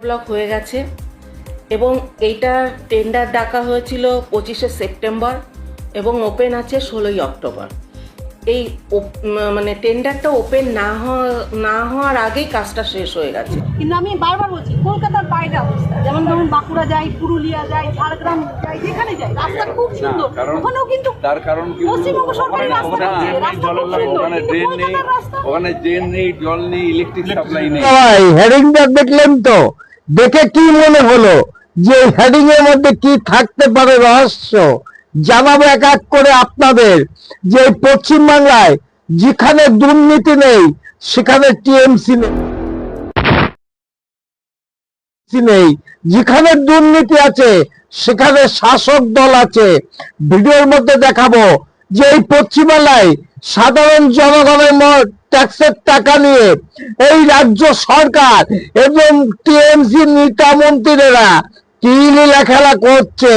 Block হয়ে গেছে এবং এইটা টেন্ডার ডাকা হয়েছিল পঁচিশে সেপ্টেম্বর এবং ওপেন আছে ষোলোই অক্টোবর। এই ওপ- মানে টেন্ডারটা ওপেন না হওয়া না হওয়ার আগেই কাজটা শেষ হয়ে গেছে। কিন্তু আমি বারবার বলছি কলকাতার বাইরে অবস্থা। যেমন ধরুন বাঁকুড়া যাই পুরুলিয়া যাই ঝাড়গ্রাম যাই যেখানে যাই রাস্তা খুব সুন্দর। কারণ- ওখানেও কিন্তু তার কারণ কি পশ্চিমবঙ্গ সরকারের রাস্তা ওখানে ড্রেন নেই, রাস্তা খুব সুন্দর, ওখানে ড্রেন নেই ওখানে ড্রেন নেই জল নেই ইলেকট্রিক সাপ্লাই নেই। ভাই হেডিংটা দেখলেন তো? দেখে কি মনে হলো যে হেডিং এর মধ্যে কি থাকতে পারে রহস্য? জানাব এক এক করে আপনাদের যে পশ্চিমবাংলায় যেখানে দুর্নীতি নেই, সেখানে টিএমসি নেই। যেখানে দুর্নীতি আছে, সেখানে শাসক দল আছে। ভিডিওর মধ্যে দেখাবো যে এই পশ্চিমবাংলায় সাধারণ জনগণের ট্যাক্সের টাকা নিয়ে এই রাজ্য সরকার এবং টিএমসি নেতা মন্ত্রীরা কি লীলাখেলা করছে?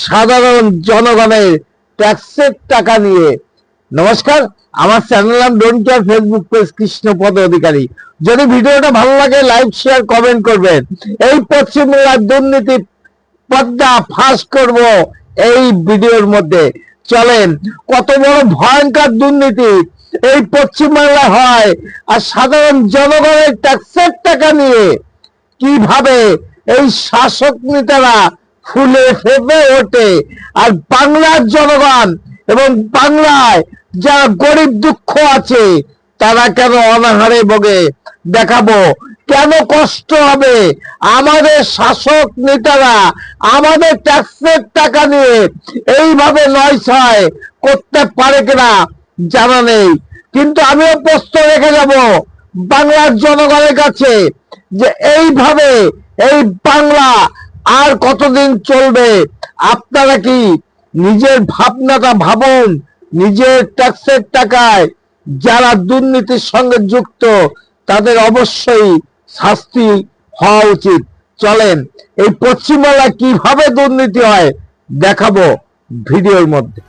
সাধারণ জনগণের ট্যাক্সের টাকা নিয়ে। নমস্কার, আমার চ্যানেল নাম don't care Facebook page Krishnapada Adhikari. যদি ভিডিওটা ভালো লাগে লাইক শেয়ার কমেন্ট করবেন। এই পশ্চিমবঙ্গের দুর্নীতি পদ্মা ফাঁস করব এই ভিডিওর মধ্যে। চলেন, কত বড় ভয়ঙ্কর দুর্নীতি এই পশ্চিমবাংলা হয়। আর সাধারণ জনগণের ট্যাক্সের টাকা নিয়ে কীভাবে এই শাসক নেতারা ফুলে ফেপে ওঠে। আর বাংলার জনগণ এবং বাংলায় যারা গরিব দুঃখ আছে, তারা কেন অনাহারে ভোগে? দেখাবো। কেন কষ্ট হবে? আমাদের শাসক নেতারা আমাদের ট্যাক্সের টাকা নিয়ে এইভাবে নয় ছয় করতে পারে কিনা জানা নেই। কিন্তু আমিও প্রশ্ন রেখে যাব বাংলার জনগণের কাছে যে এইভাবে এই বাংলা আর কতদিন চলবে? আপনারা কি নিজের ভাবনাটা ভাবুন? নিজের ট্যাক্সের টাকায় যারা দুর্নীতির সঙ্গে যুক্ত, তাদের অবশ্যই শাস্তি হওয়া উচিত। চলেন, এই পশ্চিমবাংলায় কীভাবে দুর্নীতি হয় দেখাবো ভিডিওর মধ্যে।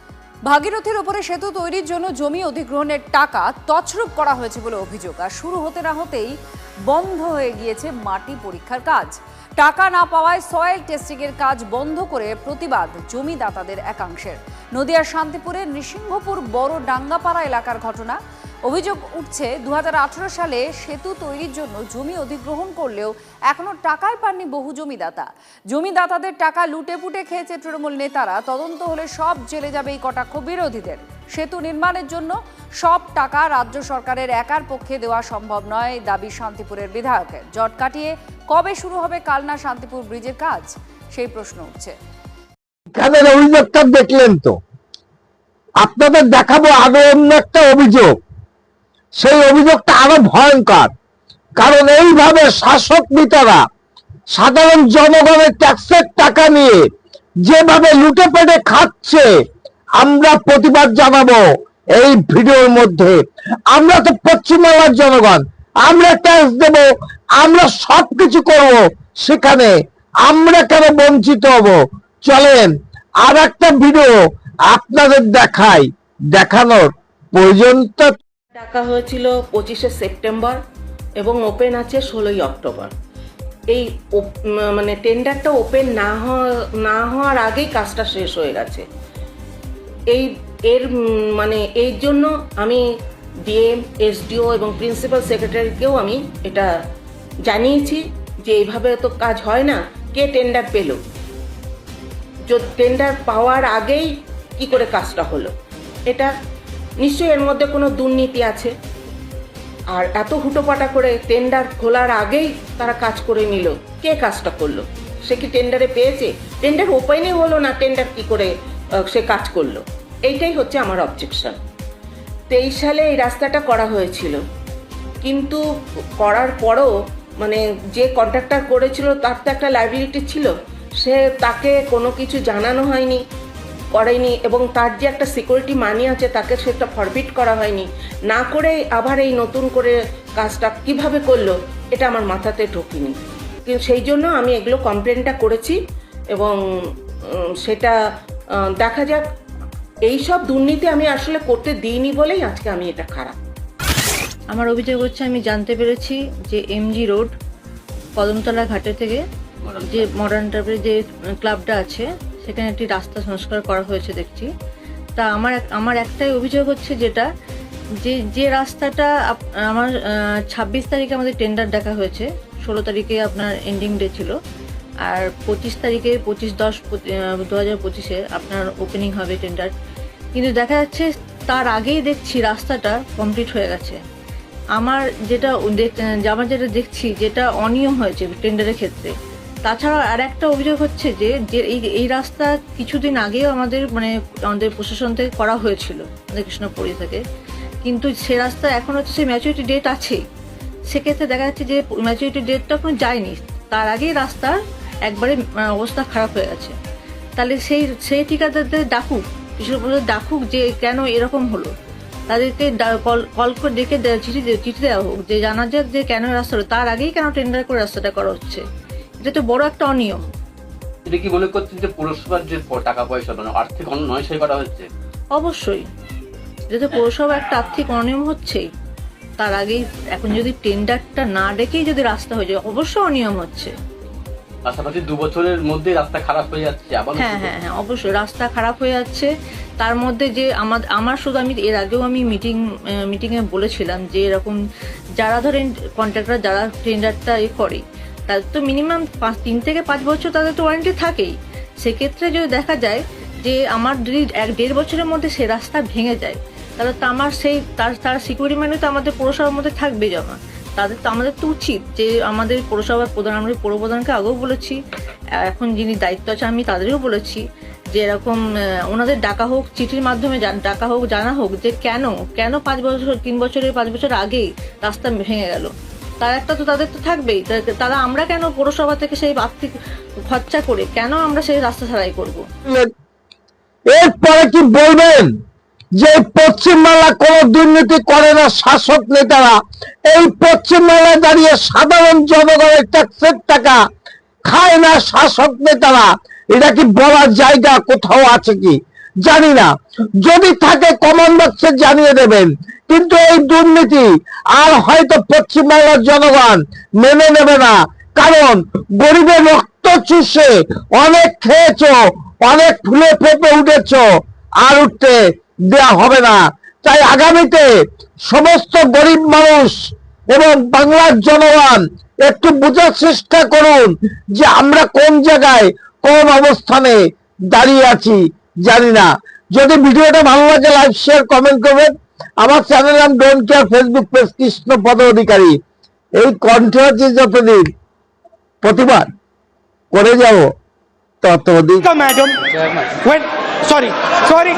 ভাগীরথীর উপরে সেতু তৈরির জন্য জমি অধিগ্রহণের টাকা তছরূপ করা হয়েছে বলে অভিযোগ। আর শুরু হতে না হতেই বন্ধ হয়ে গিয়েছে মাটি পরীক্ষার কাজ। টাকা না পাওয়ায় সয়েল টেস্টিং এর কাজ বন্ধ করে প্রতিবাদ জমিদাতাদের একাংশের। নদিয়ার শান্তিপুরের নৃসিংহপুর বড় ডাঙ্গাপাড়া এলাকার ঘটনা অভিযোগ উঠছে দু হাজার আঠারো সালে সেতু তৈরির জন্য জমি অধিগ্রহণ করলেও এখনও টাকাই পাননি বহু জমিদাতা। জমিদাতাদের টাকা লুটে পুটে খেয়েছে তৃণমূল নেতারা। তদন্ত হলে সব জেলে যাবে এই কটাক্ষ বিরোধীদের। সেতু নির্মাণের জন্য সব টাকা রাজ্য সরকারের একার পক্ষে দেওয়া সম্ভব নয়, দাবি শান্তিপুরের বিধায়কের জট কাটিয়ে কবে শুরু হবে কালনা শান্তিপুর ব্রিজের কাজ? সেই প্রশ্ন উঠছে। অভিযোগটা দেখলেন তো? আপনাদের দেখাবো আরও অন্য একটা অভিযোগ। সেই অভিযোগটা আরও ভয়ঙ্কর। কারণ এইভাবে শাসক নেতারা, সাধারণ জনগণের ট্যাক্সের টাকা নিয়ে যেভাবে লুটে পেটে খাচ্ছে, আমরা প্রতিবাদ জানাব এই ভিডিওর মধ্যে। আমরা তো পশ্চিমবাংলার জনগণ, আমরা ট্যাক্স দেব, আমরা সবকিছু করব সেখানে। আমরা কেন বঞ্চিত হব? চলেন আর একটা ভিডিও আপনাদের দেখাই। দেখানোর প্রয়োজনটা ডাকা হয়েছিল পঁচিশে সেপ্টেম্বর এবং ওপেন আছে ষোলোই অক্টোবর। এই মানে টেন্ডারটা ওপেন না হওয়া, না হওয়ার আগেই কাজটা শেষ হয়ে গেছে। এই, এর মানে এই জন্য আমি ডিএম, এসডিও এবং প্রিন্সিপাল সেক্রেটারিকেও আমি এটা জানিয়েছি যে এইভাবে তো কাজ হয় না, কে টেন্ডার পেল? টেন্ডার পাওয়ার আগেই কি করে কাজটা হলো? এটা নিশ্চয়ই এর মধ্যে কোনো দুর্নীতি আছে। আর এত হুটোপাটা করে টেন্ডার খোলার আগেই তারা কাজ করে নিল। কে কাজটা করল? সে কি টেন্ডারে পেয়েছে? টেন্ডার ওপেনই হলো না টেন্ডার কি করে সে কাজ করল? এইটাই হচ্ছে আমার অবজেকশন তেইশ সালে এই রাস্তাটা করা হয়েছিল। কিন্তু করার পরও মানে যে কন্ট্রাক্টর করেছিল তার তো একটা লাইবিলিটি ছিল। সে তাকে কোনো কিছু জানানো হয়নি। করেনি এবং তার যে একটা সিকিউরিটি মানি আছে তাকে সেটা ফরবিট করা হয়নি। না করে আবার এই নতুন করে কাজটা কীভাবে করল এটা আমার মাথাতে ঢোকেনি। কিন্তু সেই জন্য আমি এগুলো কমপ্লেনটা করেছি এবং সেটা দেখা যাক। এই সব দুর্নীতি আমি আসলে করতে দিইনি বলেই আজকে আমি এটা খারাপ। আমার অভিযোগ হচ্ছে আমি জানতে পেরেছি যে এমজি রোড কদমতলা ঘাটে থেকে যে মডার্ন টাইপের যে ক্লাবটা আছে সেখানে একটি রাস্তা সংস্কার করা হয়েছে দেখছি। তা আমার আমার একটাই অভিযোগ হচ্ছে যেটা, যে যে রাস্তাটা আমার ছাব্বিশ তারিখে আমাদের টেন্ডার দেখা হয়েছে, ষোলো তারিখে আপনার এন্ডিং ডে ছিল, আর পঁচিশ তারিখে, পঁচিশ দশ দু হাজার পঁচিশে আপনার ওপেনিং হবে টেন্ডার কিন্তু দেখা যাচ্ছে তার আগেই দেখছি রাস্তাটা কমপ্লিট হয়ে গেছে। আমার যেটা আমার যেটা দেখছি যেটা অনিয়ম হয়েছে টেন্ডারের ক্ষেত্রে তাছাড়া আর একটা অভিযোগ হচ্ছে যে যে এই এই রাস্তা কিছুদিন আগেও আমাদের মানে আমাদের প্রশাসন থেকে করা হয়েছিল আমাদের কৃষ্ণপুরী থেকে। কিন্তু সে রাস্তা এখন হচ্ছে সেই ম্যাচুরিটি ডেট আছেই সেক্ষেত্রে দেখা যাচ্ছে যে ম্যাচুরিটি ডেটটা এখনও যায়নি। তার আগেই রাস্তার একবারে অবস্থা খারাপ হয়ে গেছে। তাহলে সেই সেই ঠিকাদারদের ডাকুক কৃষক ডাকুক যে কেন এরকম হলো। তাদেরকে কল কল করে ডেকে চিঠি চিঠি দেওয়া হোক, যে জানা যাক যে কেন রাস্তা হলো। তার আগেই কেন টেন্ডার করে রাস্তাটা করা হচ্ছে। এটা তো বড় একটা অনিয়ম। এটা কি মনে করছেন যে পৌরসভার যে টাকা পয়সা মানে আর্থিক অনয়সই করা হচ্ছে? অবশ্যই। এটা তো পৌরসভা একটা আর্থিক অনিয়ম হচ্ছেই। তার আগেই এখন যদি টেন্ডারটা না ডেকেই যদি রাস্তা হয়ে যায় অবশ্যই অনিয়ম হচ্ছে। পাশাপাশি দু বছরের মধ্যে রাস্তা খারাপ হয়ে যাচ্ছে আবার হ্যাঁ হ্যাঁ হ্যাঁ অবশ্যই রাস্তা খারাপ হয়ে যাচ্ছে। তার মধ্যে যে আমার আমার শুধু আমি এর আগেও আমি মিটিং মিটিংয়ে বলেছিলাম যে এরকম যারা ধরেন কন্ট্রাক্টর যারা টেন্ডারটা এ করে তাদের তো মিনিমাম পাঁচ, তিন থেকে পাঁচ বছর তাদের তো ওয়ারেন্টি থাকেই। সেক্ষেত্রে যদি দেখা যায় যে আমার যদি এক, দেড় বছরের মধ্যে সে রাস্তা ভেঙে যায়, তাহলে তো আমার সেই, তার তার সিকিউরিটি মানে তো আমাদের পৌরসভার মধ্যে থাকবে জমা। তাদের তো, আমাদের তো উচিত যে আমাদের পৌরসভার প্রধান আমরা পৌরপ্রধানকে আগেও বলেছি, এখন যিনি দায়িত্ব আছে আমি তাদেরও বলেছি যে এরকম ওনাদের ডাকা হোক, চিঠির মাধ্যমে ডাকা হোক, জানা হোক যে কেন কেন পাঁচ বছর, তিন বছরের, পাঁচ বছর আগেই রাস্তা ভেঙে গেল। তার একটা তো তাদের তো থাকবেই। তারা আমরা কেন পৌরসভা থেকে সেই আর্থিক খরচা করে কেন আমরা সেই রাস্তা সারাই করব? এরপরে কি বলবেন? যে পশ্চিমবাংলা কোন দুর্নীতি করে না শাসক নেতারা। এই পশ্চিমবাংলায় দাঁড়িয়ে সাধারণ জনগণের ট্যাক্সের টাকা খায় না শাসক নেতারা। এটা কি বলার জায়গা কোথাও আছে কি? জানি না যদি থাকে কমন বক্সে জানিয়ে দেবেন। কিন্তু এই দুর্নীতি আর হয়তো পশ্চিমবাংলার জনগণ মেনে নেবে না। কারণ গরিবের রক্ত চুষে অনেক খেয়েছ, অনেক ফুলে ফেপে উঠেছ, আর উঠতে দেয়া হবে না। তাই আগামীতে সমস্ত গরিব মানুষ এবং বাংলার জনগণ একটু বোঝার চেষ্টা করুন যে আমরা কোন জায়গায় কোন অবস্থানে দাঁড়িয়ে আছি। জানি না। যদি ভিডিওটা ভালো লাগে লাইক শেয়ার কমেন্ট করবেন। আমার চ্যানেল নাম don't care Facebook page Krishnapada Adhikari. এই কন্ট্রোভার্সি যতদিন প্রতিবাদ করে যাব ততদিন ম্যাডাম সরি sorry.